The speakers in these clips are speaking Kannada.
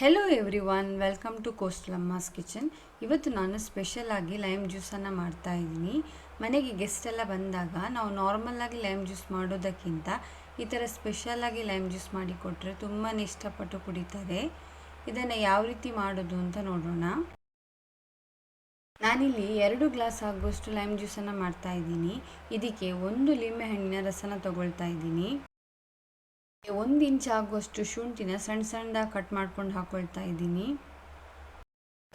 Hello everyone welcome to ಕೋಸ್ಟ್ಲಮ್ಮಾಸ್ ಕಿಚನ್ ಇವತ್ತು ನಾನು ಸ್ಪೆಷಲ್ ಆಗಿ ಲೈಮ್ ಜ್ಯೂಸನ್ನು ಮಾಡ್ತಾ ಇದ್ದೀನಿ. ಮನೆಗೆ ಗೆಸ್ಟ್ ಎಲ್ಲ ಬಂದಾಗ ನಾವು ನಾರ್ಮಲ್ ಆಗಿ ಲೈಮ್ ಜ್ಯೂಸ್ ಮಾಡೋದಕ್ಕಿಂತ ಈ ಥರ ಸ್ಪೆಷಲ್ ಆಗಿ ಲೈಮ್ ಜ್ಯೂಸ್ ಮಾಡಿ ಕೊಟ್ಟರೆ ತುಂಬಾ ಇಷ್ಟಪಟ್ಟು ಕುಡಿತಾರೆ ಇದನ್ನು ಯಾವ ರೀತಿ ಮಾಡೋದು ಅಂತ ನೋಡೋಣ. ನಾನಿಲ್ಲಿ ಎರಡು ಗ್ಲಾಸ್ ಆಗುವಷ್ಟು ಲೈಮ್ ಜ್ಯೂಸನ್ನು ಮಾಡ್ತಾ ಇದ್ದೀನಿ. ಇದಕ್ಕೆ ಒಂದು ಲಿಂಬೆ ಹಣ್ಣಿನ ರಸನ ತಗೊಳ್ತಾ ಇದ್ದೀನಿ. ಒಂದು ಇಂಚ್ ಆಗುವಷ್ಟು ಶುಂಠಿನ ಸಣ್ಣ ಸಣ್ಣದಾಗಿ ಕಟ್ ಮಾಡ್ಕೊಂಡು ಹಾಕ್ಕೊಳ್ತಾ ಇದ್ದೀನಿ.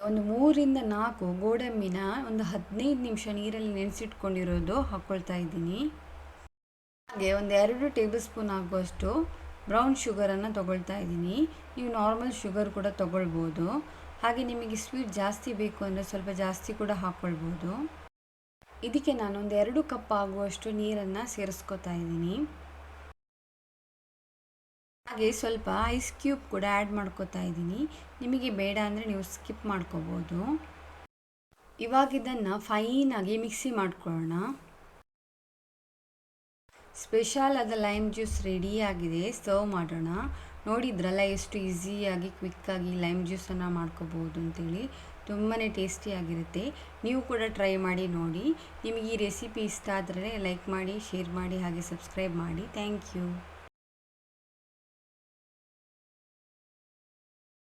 ಒಂದು ಮೂರಿಂದ ನಾಲ್ಕು ಗೋಡಂಬಿನ ಒಂದು ಹದಿನೈದು ನಿಮಿಷ ನೀರಲ್ಲಿ ನೆನೆಸಿಟ್ಕೊಂಡಿರೋದು ಹಾಕ್ಕೊಳ್ತಾ ಇದ್ದೀನಿ. ಹಾಗೆ ಒಂದು ಎರಡು ಟೇಬಲ್ ಸ್ಪೂನ್ ಆಗುವಷ್ಟು ಬ್ರೌನ್ ಶುಗರನ್ನು ತೊಗೊಳ್ತಾ ಇದ್ದೀನಿ. ನೀವು ನಾರ್ಮಲ್ ಶುಗರ್ ಕೂಡ ತೊಗೊಳ್ಬೋದು. ಹಾಗೆ ನಿಮಗೆ ಸ್ವೀಟ್ ಜಾಸ್ತಿ ಬೇಕು ಅಂದರೆ ಸ್ವಲ್ಪ ಜಾಸ್ತಿ ಕೂಡ ಹಾಕ್ಕೊಳ್ಬೋದು ಇದಕ್ಕೆ ನಾನು ಒಂದು ಎರಡು ಕಪ್ ಆಗುವಷ್ಟು ನೀರನ್ನು ಸೇರಿಸ್ಕೊತಾ ಇದ್ದೀನಿ. ಹಾಗೆ ಸ್ವಲ್ಪ ಐಸ್ ಕ್ಯೂಬ್ ಕೂಡ ಆ್ಯಡ್ ಮಾಡ್ಕೋತಾ ಇದ್ದೀನಿ. ನಿಮಗೆ ಬೇಡ ಅಂದರೆ ನೀವು ಸ್ಕಿಪ್ ಮಾಡ್ಕೋಬೋದು. ಇವಾಗ ಇದನ್ನು ಫೈನಾಗಿ ಮಿಕ್ಸಿ ಮಾಡ್ಕೊಳ್ಳೋಣ. ಸ್ಪೆಷಲ್ ಆದ ಲೈಮ್ ಜ್ಯೂಸ್ ರೆಡಿಯಾಗಿದೆ ಸರ್ವ್ ಮಾಡೋಣ. ನೋಡಿದ್ರಲ್ಲ ಎಷ್ಟು ಈಸಿಯಾಗಿ ಕ್ವಿಕ್ಕಾಗಿ ಲೈಮ್ ಜ್ಯೂಸನ್ನು ಮಾಡ್ಕೋಬೋದು ಅಂತೇಳಿ. ತುಂಬಾ ಟೇಸ್ಟಿಯಾಗಿರುತ್ತೆ ನೀವು ಕೂಡ ಟ್ರೈ ಮಾಡಿ ನೋಡಿ. ನಿಮಗೆ ಈ ರೆಸಿಪಿ ಇಷ್ಟ ಆದರೆ ಲೈಕ್ ಮಾಡಿ ಶೇರ್ ಮಾಡಿ, ಹಾಗೆ ಸಬ್ಸ್ಕ್ರೈಬ್ ಮಾಡಿ. Thank you